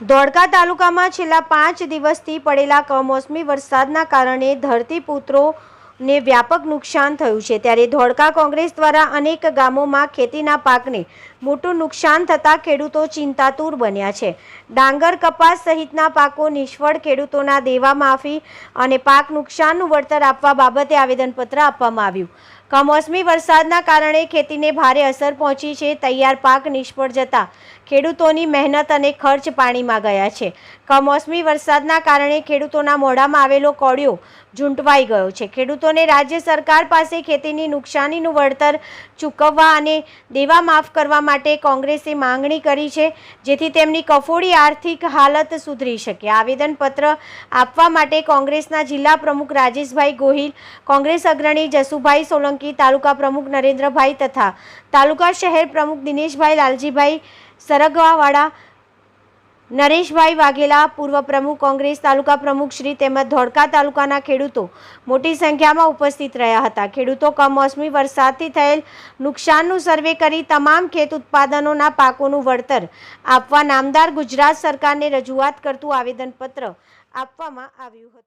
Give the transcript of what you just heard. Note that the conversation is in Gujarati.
ધોળકા તાલુકામાં છેલ્લા પાંચ દિવસથી પડેલા કમોસમી વરસાદના કારણે ધરતીપુત્રોને વ્યાપક નુકસાન થયું છે. ત્યારે ધોળકા કોંગ્રેસ દ્વારા અનેક ગામોમાં ખેતીના પાકને મોટું નુકસાન થતાં ખેડૂતો ચિંતાતુર બન્યા છે. ડાંગર કપાસ સહિતના પાકો નિષ્ફળ ખેડૂતોના દેવા માફી અને પાક નુકસાનનું વળતર આપવા બાબતે આવેદનપત્ર આપવામાં આવ્યું. કમોસમી વરસાદના કારણે ખેતીને ભારે અસર પહોંચી છે. તૈયાર પાક નિષ્ફળ જતા ખેડૂતોની મહેનત અને ખર્ચ પાણીમાં ગયા છે. કમોસમી વરસાદના કારણે ખેડૂતોના મોઢામાં આવેલો કોળિયો ઝૂંટવાઈ ગયો છે. ખેડૂતોને રાજ્ય સરકાર પાસે ખેતીની નુકસાનીનું વળતર ચૂકવવા અને દેવા માફ કરવા માટે કોંગ્રેસે માંગણી કરી છે, જેથી તેમની કફોડી આર્થિક હાલત સુધરી શકે. આવેદનપત્ર આપવા માટે કોંગ્રેસના જિલ્લા પ્રમુખ રાજેશભાઈ ગોહિલ, કોંગ્રેસ અગ્રણી જસુભાઈ સોલંકી તાલુકા પ્રમુખ નરેન્દ્રભાઈ તથા તાલુકા શહેર પ્રમુખ દિનેશભાઈ લાલજીભાઈ, સરગવાવાળા નરેશભાઈ વાઘેલા, પૂર્વ પ્રમુખ કોંગ્રેસ તાલુકા પ્રમુખ શ્રી તેમજ ધોળકા તાલુકાના ખેડૂતો મોટી સંખ્યામાં ઉપસ્થિત રહ્યા હતા. ખેડૂતો કમોસમી વરસાદથી થયેલ નુકસાનનું સર્વે કરી તમામ ખેત ઉત્પાદનોના પાકોનું વળતર આપવા નામદાર ગુજરાત સરકારને રજૂઆત કરતું આવેદનપત્ર આપવામાં આવ્યું હતું.